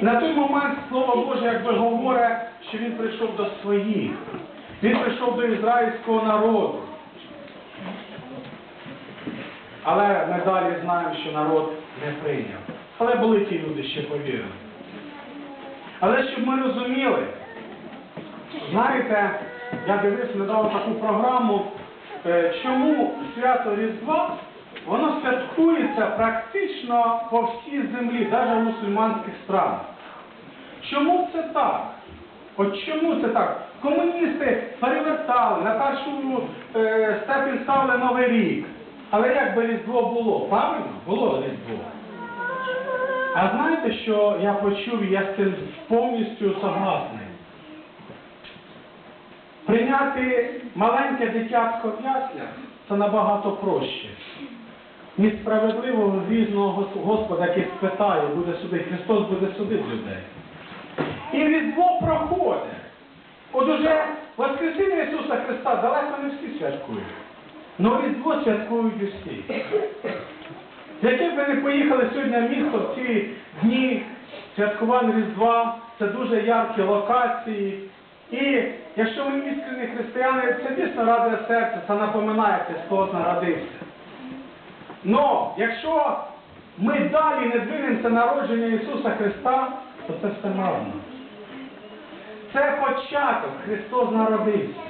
На той момент Слово Боже якби говорить, що він прийшов до своїх. Він прийшов до ізраїльського народу. Але ми далі знаємо, що народ не прийняв. Але були ті люди, що повірили. Але щоб ми розуміли, знаєте, я дивився недавно таку програму, е, чому свято Різдва, воно святкується практично по всій землі, навіть в мусульманських странах. Чому це так? От чому це так? Комуністи перевертали, на першу е, степінь ставили Новий рік. Але як би Різдво було? Правильно? Було Різдво. А знаєте, що я почув, я з цим повністю согласний? Прийняти маленьке дитятко в яслях це набагато проще. Ніж справедливого різного Господа, який спитає, буде судити. Христос буде судити людей. І Різдво проходить. От уже Воскресіння Ісуса Христа далеко не всі святкують. Но Різдво святкують усі. Яким би не поїхали сьогодні в місто в ці дні святкування Різдва, це дуже яркі локації. І якщо ми іскренні християни, це дійсно радує серце, це напоминає, Христос народився. Но якщо ми далі не двинемося народження Ісуса Христа, то це все марно. Це початок, Христос народився.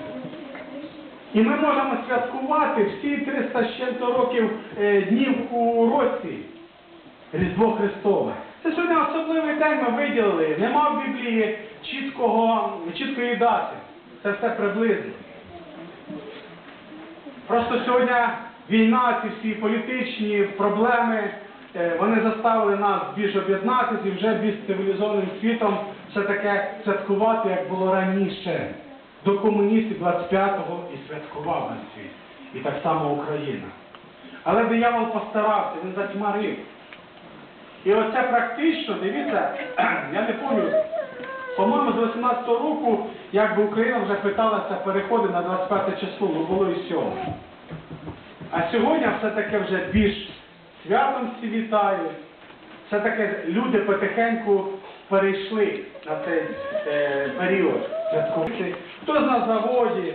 І ми можемо святкувати всі 300 з років е, днів у році Різдво Христове. Це сьогодні особливий день ми виділили. Нема в Біблії чіткого, чіткої дати. Це все приблизно. Просто сьогодні війна, ці всі політичні проблеми, е, вони заставили нас більш об'єднатися і вже більш цивілізованим світом все таке святкувати, як було раніше. До комуністів 25-го і святкував на світ. І так само Україна. Але диявол постарався, він затьмарив. І оце практично, дивіться, я не пам'ятаю, по-моєму, з 18-го року, якби Україна вже питалася переходити на 25 число, ну було і сьоме. А сьогодні все-таки вже більш святом всі вітають. Все-таки люди потихеньку перейшли на цей е, період святкувати. Хто на заводі.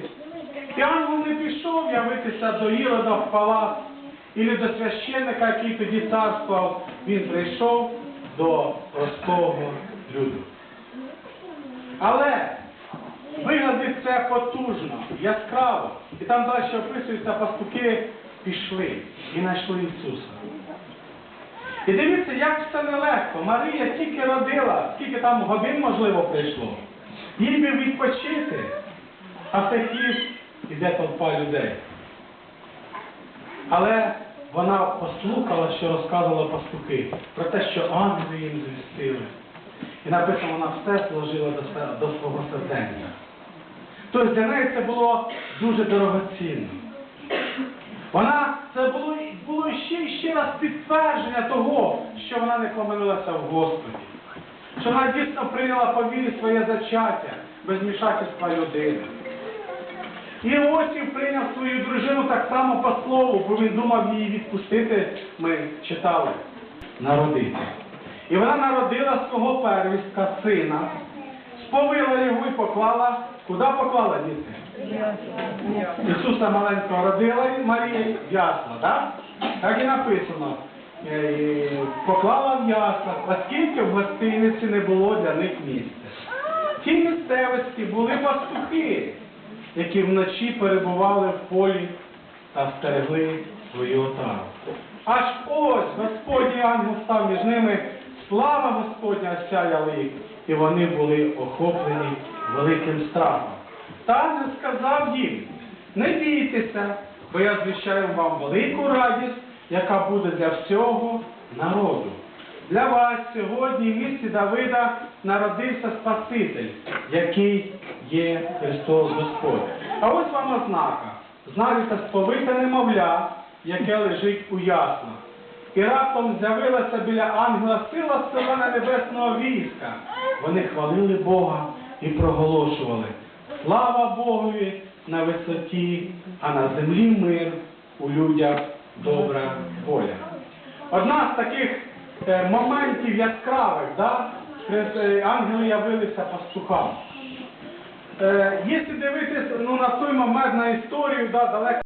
І не пішов явитися до Ірода в палац, і до священника, який тоді царствував, він прийшов до простого люду. Але виглядить це потужно, яскраво. І там далі описується, пастуки пішли і знайшли Ісуса. І дивіться, як все нелегко. Марія тільки родила, скільки там годин, можливо, прийшло. Їй би відпочити, а в цей іде толпа людей. Але вона послухала, що розказували пастухи, про те, що ангели їм звістили. І написано, вона все сложила до, свого серденька. Тобто для неї це було дуже дорогоцінно. Вона це було, було ще ще раз підтвердження того, що вона не помилилася в Господі. Що вона дійсно прийняла по вірі своє зачаття без мішательства людини. І Іосиф прийняв свою дружину так само по слову, бо він думав її відпустити, ми читали, народити. І вона народила свого первістка, сина, сповила його і поклала, куди поклала діти? Ісуса маленького родила Марія ясла, так? Так і написано. Е, Поклала в ясла, оскільки в гостиниці не було для них місця. В тій місцевості були пастухи, які вночі перебували в полі та стерегли свою отару. Аж ось Господній ангел став між ними, слава Господня осяяла їх, і вони були охоплені великим страхом. Та сказав їм, не бійтеся, бо я звіщаю вам велику радість, яка буде для всього народу. Для вас сьогодні в місті Давида народився Спаситель, який є Христос Господь. А ось вам ознака. Знайдете сповите немовля, яке лежить у яслах. І раптом з'явилася біля ангела сила силена небесного війська. Вони хвалили Бога і проголошували. Слава Богові на висоті, а на землі мир у людях добра воля. Одна з таких е, моментів яскравих, да, е, ангели явилися пастухам. Е, Якщо дивитися ну, на той момент на історію, да, далеко